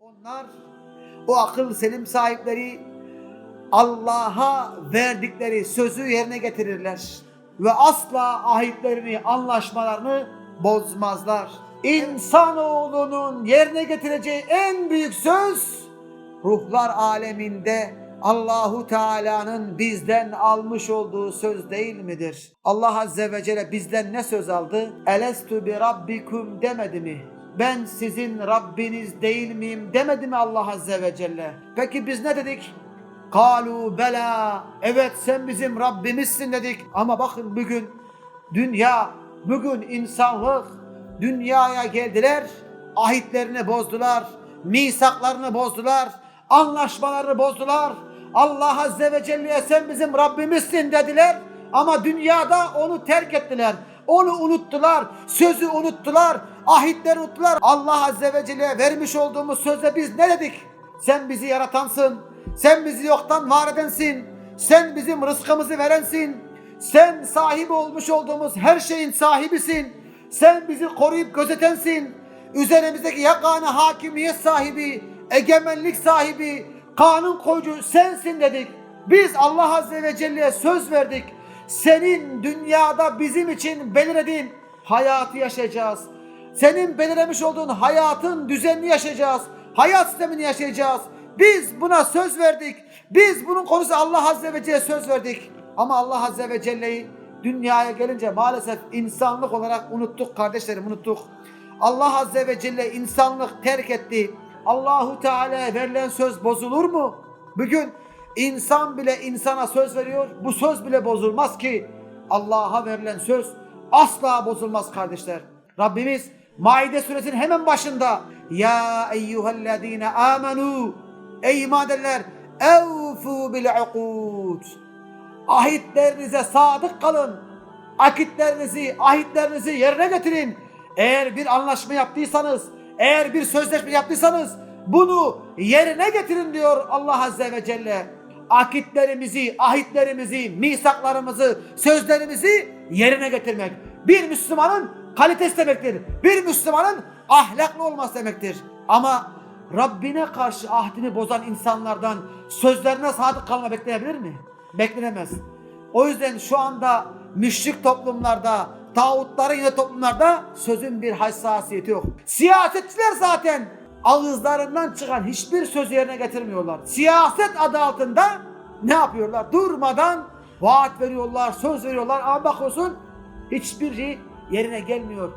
Onlar o akıl selim sahipleri Allah'a verdikleri sözü yerine getirirler ve asla ahitlerini, anlaşmalarını bozmazlar. İnsanoğlunun yerine getireceği en büyük söz ruhlar aleminde Allahu Teala'nın bizden almış olduğu söz değil midir? Allah Azze ve Celle bizden ne söz aldı? Elestu bi rabbikum demedi mi? Ben sizin Rabbiniz değil miyim demedi mi Allah Azze ve Celle? Peki biz ne dedik? Kalu bela. Evet sen bizim Rabbimizsin dedik. Ama bakın bugün dünya, bugün insanlık dünyaya geldiler. Ahitlerini bozdular. Misaklarını bozdular. Anlaşmalarını bozdular. Allah Azze ve Celle'ye sen bizim Rabbimizsin dediler. Ama dünyada onu terk ettiler. Onu unuttular. Sözü unuttular. Ahitleri unuttular. Allah Azze ve Celle'ye vermiş olduğumuz sözde biz ne dedik? Sen bizi yaratansın. Sen bizi yoktan var edensin. Sen bizim rızkımızı verensin. Sen sahibi olmuş olduğumuz her şeyin sahibisin. Sen bizi koruyup gözetensin. Üzerimizdeki yegane hakimiyet sahibi, egemenlik sahibi, kanun koyucu sensin dedik. Biz Allah Azze ve Celle'ye söz verdik. Senin dünyada bizim için belirlediğin hayatı yaşayacağız. Senin belirlemiş olduğun hayatın düzenini yaşayacağız. Hayat sistemini yaşayacağız. Biz buna söz verdik. Biz bunun konusu Allah Azze ve Celle söz verdik. Ama Allah Azze ve Celle'yi dünyaya gelince maalesef insanlık olarak unuttuk kardeşlerim unuttuk. Allah Azze ve Celle insanlık terk etti. Allahu Teala'ya verilen söz bozulur mu? Bugün insan bile insana söz veriyor. Bu söz bile bozulmaz ki. Allah'a verilen söz asla bozulmaz kardeşler. Rabbimiz Maide suresinin hemen başında Ya eyyühellezine amenu Ey iman edenler evfu bil ukud Ahitlerinize sadık kalın. Akitlerinizi, ahitlerinizi yerine getirin. Eğer bir anlaşma yaptıysanız, eğer bir sözleşme yaptıysanız bunu yerine getirin diyor Allah Azze ve Celle. Akitlerimizi, ahitlerimizi, misaklarımızı, sözlerimizi yerine getirmek. Bir Müslümanın kalitesi demektir. Bir Müslümanın ahlaklı olması demektir. Ama Rabbine karşı ahdini bozan insanlardan sözlerine sadık kalma beklenebilir mi? Beklenemez. O yüzden şu anda müşrik toplumlarda, tağutların yine toplumlarda sözün bir hassasiyeti yok. Siyasetçiler zaten ağızlarından çıkan hiçbir söz yerine getirmiyorlar. Siyaset adı altında ne yapıyorlar? Durmadan vaat veriyorlar, söz veriyorlar ama bakıyorsun hiçbiri yerine gelmiyor.